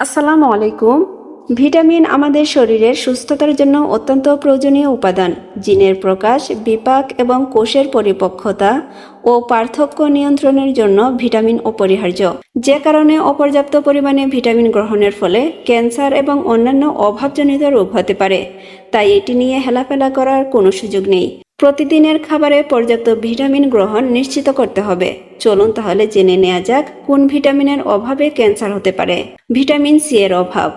আসসালামু আলাইকুম। ভিটামিন আমাদের শরীরের সুস্থতার জন্য অত্যন্ত প্রয়োজনীয় উপাদান। জিনের প্রকাশ, বিপাক এবং কোষের পরিপক্কতা ও পার্থক্য নিয়ন্ত্রণের জন্য ভিটামিন অপরিহার্য। যে কারণে অপর্যাপ্ত পরিমাণে ভিটামিন গ্রহণের ফলে ক্যান্সার এবং অন্যান্য অভাবজনিত রোগ হতে পারে। তাই এটি নিয়ে হেলাফেলা করার কোনো সুযোগ নেই। প্রতিদিনের খাবারে পর্যাপ্ত ভিটামিন গ্রহণ নিশ্চিত করতে হবে। চলুন তাহলে জেনে নেওয়া যাক কোন ভিটামিনের অভাবে ক্যান্সার হতে পারে। ভিটামিন সি এর অভাব।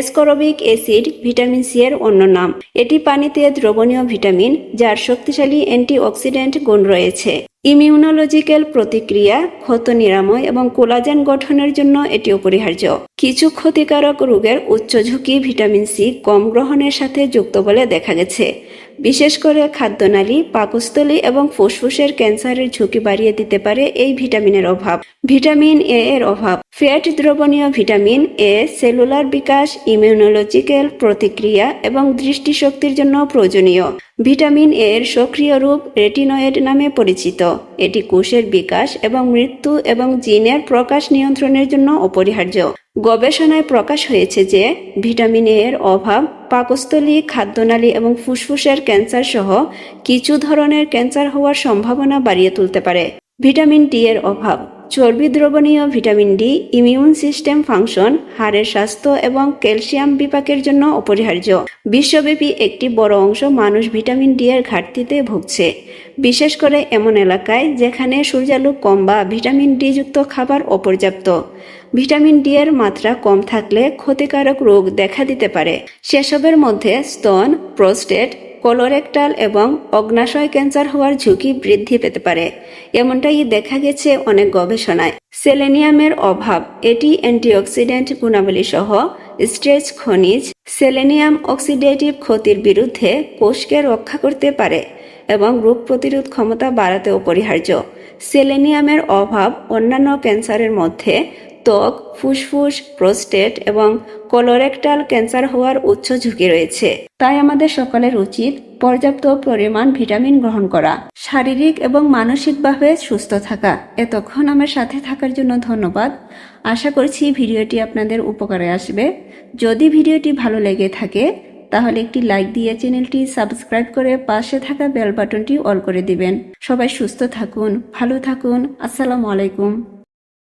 এসকরবিক অ্যাসিড, ভিটামিন সি এর অন্য নাম। এটি পানিতে দ্রবণীয় ভিটামিন, যার শক্তিশালী অ্যান্টিঅক্সিডেন্ট গুণ রয়েছে। ইমিউনোলজিক্যাল প্রতিক্রিয়া, ক্ষত নিরাময় এবং কোলাজেন গঠনের জন্য এটি অপরিহার্য। কিছু ক্ষতিকারক রোগের উচ্চ ঝুঁকি ভিটামিন সি কম গ্রহণের সাথে যুক্ত বলে দেখা গেছে। বিশেষ করে খাদ্যনালী, পাকস্থলী এবং ফুসফুসের ক্যান্সারের ঝুঁকি বাড়িয়ে দিতে পারে এই ভিটামিনের অভাব। ভিটামিন এ এর অভাব। ফ্যাট দ্রবণীয় ভিটামিন এ সেলুলার বিকাশ, ইমিউনোলজিক্যাল প্রতিক্রিয়া এবং দৃষ্টিশক্তির জন্য প্রয়োজনীয়। ভিটামিন এর সক্রিয় রূপ রেটিনয়েড নামে পরিচিত। এটি কোষের বিকাশ এবং মৃত্যু এবং জিনের প্রকাশ নিয়ন্ত্রণের জন্য অপরিহার্য। গবেষণায় প্রকাশ হয়েছে যে ভিটামিন এর অভাব পাকস্থলী, খাদ্যনালী এবং ফুসফুসের ক্যান্সার সহ কিছু ধরনের ক্যান্সার হওয়ার সম্ভাবনা বাড়িয়ে তুলতে পারে। ভিটামিন ডি এর অভাব চর্বি দ্রবণীয় vitamin D, immune system function, হাড়ের স্বাস্থ্য এবং ক্যালসিয়াম বিপাকের জন্য অপরিহার্য। বিশ্বব্যাপী একটি বড় অংশ মানুষ ভিটামিন ডি এর ঘাটতিতে ভুগছে। বিশেষ করে এমন এলাকায় যেখানে সূর্যালোক কম বা ভিটামিন ডি যুক্ত খাবার অপর্যাপ্ত। ভিটামিন ডি এর মাত্রা কম থাকলে ক্ষতিকারক রোগ দেখা দিতে পারে। সেসবের মধ্যে স্তন, প্রোস্টেট কোলোরেক্টাল এবং অগ্নাশয় ক্যান্সার হওয়ার ঝুঁকি বৃদ্ধি পেতে পারে। এমনটাই দেখা গেছে অনেক গবেষণায়। সেলেনিয়ামের অভাব, এটি অ্যান্টিঅক্সিডেন্ট গুণাবলী সহ স্ট্রেচ খনিজ সেলেনিয়াম অক্সিডেটিভ ক্ষতির বিরুদ্ধে কোষকে রক্ষা করতে পারে। এবং রোগ প্রতিরোধ ক্ষমতা বাড়াতে অপরিহার্য সেলেনিয়ামের অভাব অন্যান্য ক্যান্সারের মধ্যে ত্বক, ফুসফুস, প্রোস্টেট এবং কোলোরেক্টাল ক্যান্সার হওয়ার উচ্চ ঝুঁকি রয়েছে। তাই আমাদের সকলের উচিত পর্যাপ্ত পরিমাণ ভিটামিন গ্রহণ করা। শারীরিক এবং মানসিকভাবে সুস্থ থাকা। এতক্ষণ আমার সাথে থাকার জন্য ধন্যবাদ। আশা করছি ভিডিওটি আপনাদের উপকারে আসবে। যদি ভিডিওটি ভালো লেগে থাকে তাহলে একটি লাইক দিয়ে চ্যানেলটি সাবস্ক্রাইব করে পাশে থাকা বেল বাটনটি অল করে দিবেন। সবাই সুস্থ থাকুন, ভালো থাকুন। আসসালামু আলাইকুম।